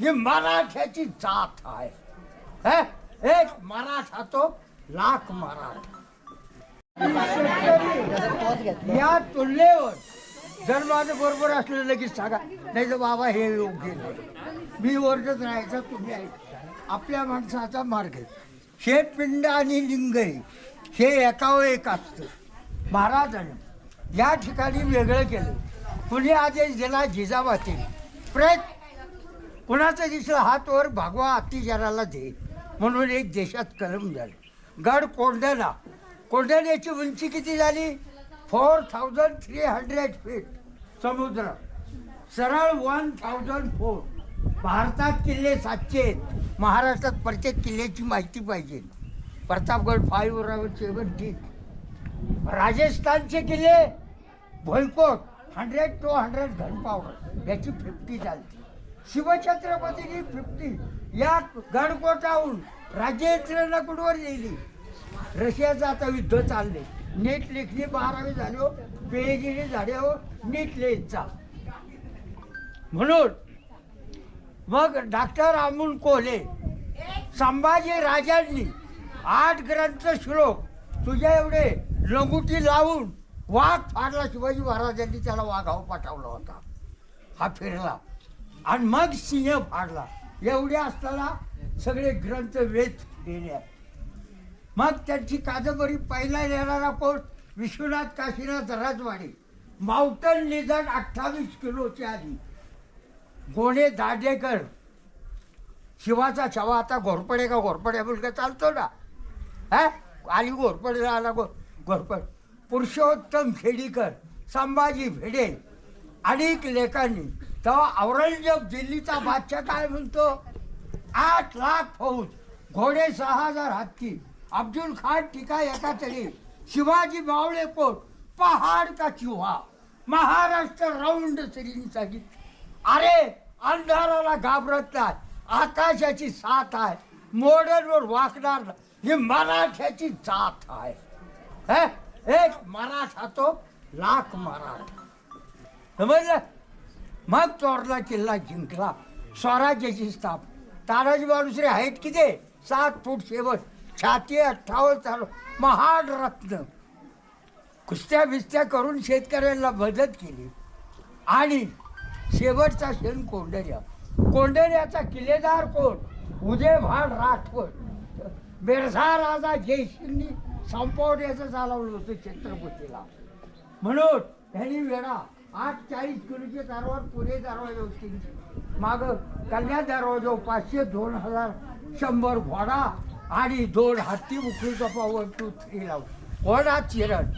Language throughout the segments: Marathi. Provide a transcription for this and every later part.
ही मराठ्याची जात आहे. हे? एक मराठा तो लाख मराठा. या तुलनेवर जर माझं बरोबर असलं लगेच सांगा. नाही तर बाबा हे योग्य नाही. मी ओरडत राहायचा तुम्ही आपल्या माणसाचा मार्ग हे पिंड आणि लिंग हे एकावर एक असतं. महाराजांनी या ठिकाणी वेगळं केलं. कुणी आदेश दिला जिजाबाती प्रयत्न कुणाचा दिसलं हात वर भागवा अतिचाराला दे म्हणून एक देशात कलम झालं. गड कोंढणा. कोंढण्याची उंची किती झाली? Four thousand three hundred feet समुद्र. सरळ वन थाउजंड फोर भारतात किल्ले सातशे आहेत. महाराष्ट्रात प्रत्येक किल्ल्याची माहिती पाहिजे. प्रतापगड फाईव्ह सेवन्टी राजस्थानचे किल्ले भोईकोट हंड्रेड टू हंड्रेड घनपावर याची फिफ्टी चालते शिवछत्रपतीनी फिफ्टी या गडकोटाहून राजेंद्र कुठवर गेली? रशियाचं आता युद्ध चालले नीट लेखणी बारावी झाली हो पेजीने झाले हो नीट लेखचा. म्हणून मग डॉक्टर अमोल कोहले संभाजी राजांनी आठ ग्रंथ श्लोक तुझ्या एवढे लंगुटी लावून वाघ फाडला. शिवाजी महाराजांनी त्याला वाघाव पाठवला होता. हा फिरला. आणि मग सिंह फाडला एवढे असताना सगळे ग्रंथ वेध गेले. मग त्यांची कादंबरी पहिला लिहिणारा कोण विश्वनाथ काशीनाथ राजवाडे. माउंटन लिझर्ड अठ्ठावीस किलोची आली गोणे दाडेकर. शिवाचा छवा आता घोरपडे का घोरपडे? मुलगा चालतो ना? हा? आली घोरपडे आला गो घोरपड. पुरुषोत्तम खेडीकर संभाजी भिडे अनेक लेखांनी तेव्हा औरंगजेब दिल्लीचा बादशाह काय म्हणतो? आठ लाख फौज घोडे सहा हजार हत्ती अब्दुल खान टिका एका तरी शिवाजी बावळे कोट पहाड का चिव्हा महाराष्ट्र राऊंड सिरींसाठी अरे अंधाराला घाबरत नाही आकाशाची साथ आहे मोडलवर वाकणार ही मराठ्याची जात आहे. हे? एक मराठा तो लाख मराठा. समजलं? मग चोरला किल्ला जिंकला. स्वराज्याची स्थाप तानाजी माणुसरे आहेत किती सात फूट शेवट. छाती अठ्ठावन्न चालू महाड रत्न. कुस्त्या बिस्त्या करून शेतकऱ्यांना मदत केली. आणि शेवटचा क्षण कोंडर्या कोंडर्याचा किल्लेदार कोण? उदय भाड राठवड बेरझा राजा जयसिंगनी संपवण्याचं चालवलं होतं छत्रपतीला. म्हणून त्यांनी वेळा आठ चाळीस किलोचे दरवाज पुणे दरवाजे होते माग कल्याण दरवाजा पाचशे दोन हजार शंभर घोडा आणि दोन हत्ती उकळी पावर वन टू थ्री लावून घोडा चिरण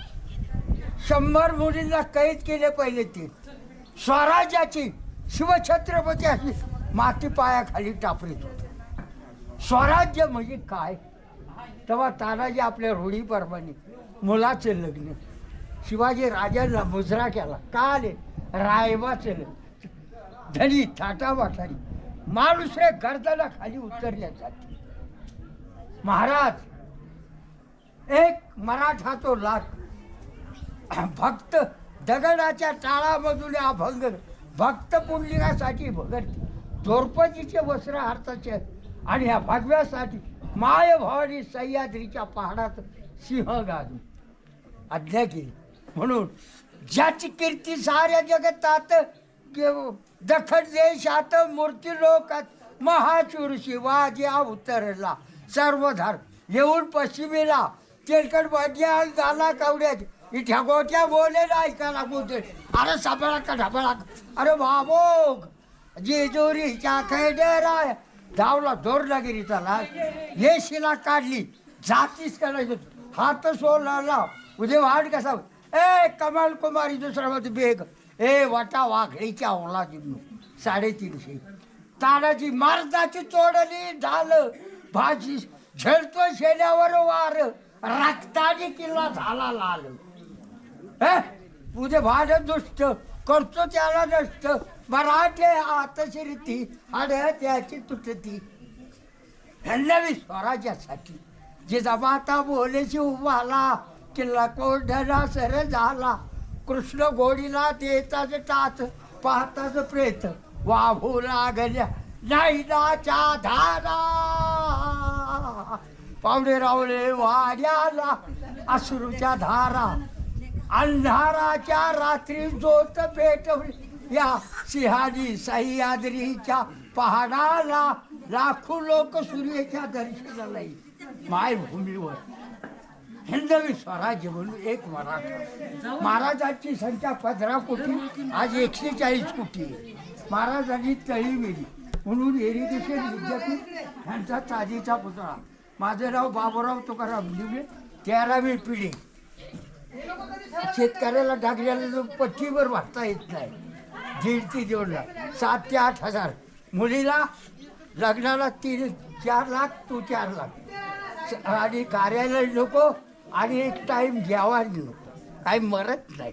शंभर मुलींना कैद केले पहिले ते. स्वराज्याची शिवछत्रपती अशी माती पायाखाली टापरीत होत. स्वराज्य म्हणजे काय? तेव्हा तानाजी आपल्या रूढीप्रमाणे मुलाचे लग्न. शिवाजी राजांना मुजरा केला. का आले? रायबाचे धनी थाटा वाटारी माणूस रे गर्दाला खाली उतरण्यासाठी महाराज एक मराठा तो लाख. भक्त दगडाच्या टाळामधून अभंग भक्त पुंडलिकासाठी भगत द्रौपदीचे वस्त्र हाताचे आणि ह्या भगव्यासाठी माय भवानी सह्याद्रीच्या पहाडात सिंह गाजून आज्ञा केली म्हणून ज्याची कीर्ती साऱ्या जगतात के- देशात मूर्ती लोकात महाचूर शिवाजी उतरला. सर्वधार येऊन पश्चिमेला तेलकट वाद्या झाला कावड्यात. इथ्या गोट्या बोले ऐका लागू ते अरे सापळा का ढाबळा अरे बाबो जेजुरीच्या खेडेरा धावला दोरलागिरीचा त्याला ये शिला काढली. जातीच करायचं हात सोडला उद्या वाढ कसा ए कमल कुमारी दुसरा मध्ये बेग. ए वाटा वाघळीच्या ओला जिन्नू साडेतीनशे. तानाजी मारदाची तोडली झालं. भाजी झेडतो शेल्यावर वार. रक्ताने किल्ला झाला लाल. हे? तुझे भाड दुष्ट. करतो त्याला नष्ट. मराठे आतशिरती आणि त्याची तुटती. हल्लवी स्वराज्यासाठी जिजामाता बोलेशी उभाला किल्ला कोंढणा सर झाला. कृष्ण गोडीला देताच टाच पाहताच प्रेत. वाहू लागल्या नैनाच्या धारा. पावडे रावले वाड्याला अश्रूच्या धारा. अंधाराच्या रात्री जोत पेटवली. या सिंहानी सह्याद्रीच्या पहाडाला लाखो लोक सूर्याच्या दर्शनाला येईल मायभूमीवर. हिंदवी स्वराज्य म्हणून एक मराठा. महाराजांची संख्या पंधरा कोटी आज एकशे चाळीस कोटी आहे. महाराजांनी तळी गेली म्हणून एरिगेशन विद्यापीठ यांचा ताजीचा पुतळा. माझं नाव बाबूराव तुकाराम लिवले तेरावी पिढी. शेतकऱ्याला डागल्याला जो पट्टीवर वाटता येत नाही. दीड ते दोन लाख सात ते आठ हजार. मुलीला लग्नाला तीन चार लाख तू चार लाख. आणि कार्यालय नको आणि एक टाईम घ्यावा नको. काही मरत नाही.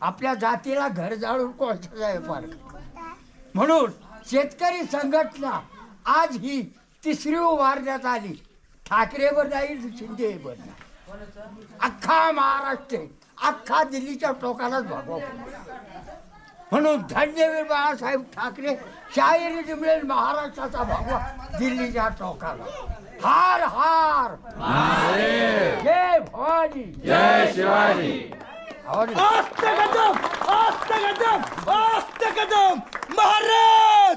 आपल्या जातीला घर जाळून कोळसा आहे म्हणून शेतकरी संघटना आज ही तिसरी उभारण्यात आली. ठाकरेवर जाईल शिंदेवर अख्खा महाराष्ट्र अख्खा दिल्लीच्या टोकालाच भागवा. म्हणून धन्यवीर बाळासाहेब ठाकरे शाहिरी मिळेल महाराष्ट्राचा भागवा दिल्लीच्या टोकाला. हार हार. हार भवानी जय शिवाजी. आस्त कदम आस्त कदम आस्त कदम महाराज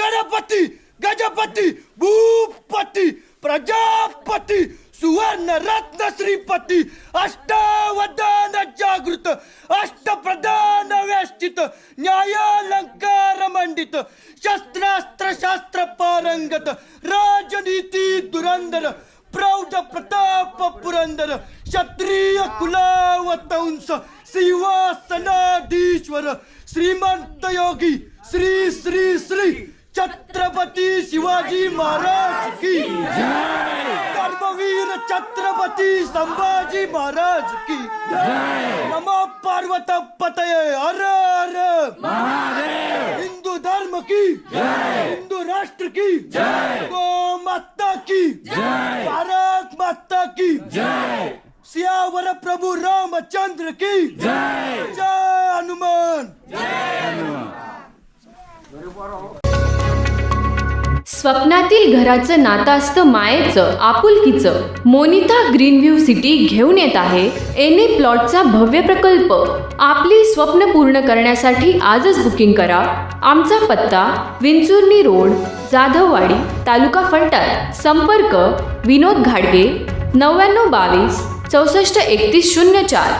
गणपती गजपती भूपती प्रजापती सुवर्ण रत्न श्रीपती अष्टावधान जागृत अष्टप्रधान व्यष्टित न्यायालंकार मंडित शस्त्रास्त्र शास्त्र पारंगत राजनीती दुरंदर प्रौढ प्रताप पुरंदर क्षत्रिय कुलावतंस सिंहासनाधीश्वर श्रीमंत योगी श्री श्री श्री छत्रपती शिवाजी महाराज की धर्मवीर छत्रपती संभाजी महाराज की नमो पार्वत पतये हर हर। हिंदू धर्म की हिंदू राष्ट्र की गो माता की भारत माता की। सियावर प्रभु रामचंद्र की। जय। हनुमान। स्वप्नातील घराचं नातं असतं मायेचं आपुलकीचं मोनिता ग्रीन व्ह्यू सिटी घेऊन येत आहे. एन ए प्लॉटचा भव्य प्रकल्प. आपली स्वप्न पूर्ण करण्यासाठी आजच बुकिंग करा. आमचा पत्ता विंचुर्णी रोड जाधववाडी तालुका फलटण. संपर्क विनोद घाडगे नव्याण्णव बावीस चौसष्ट एकतीस शून्य चार.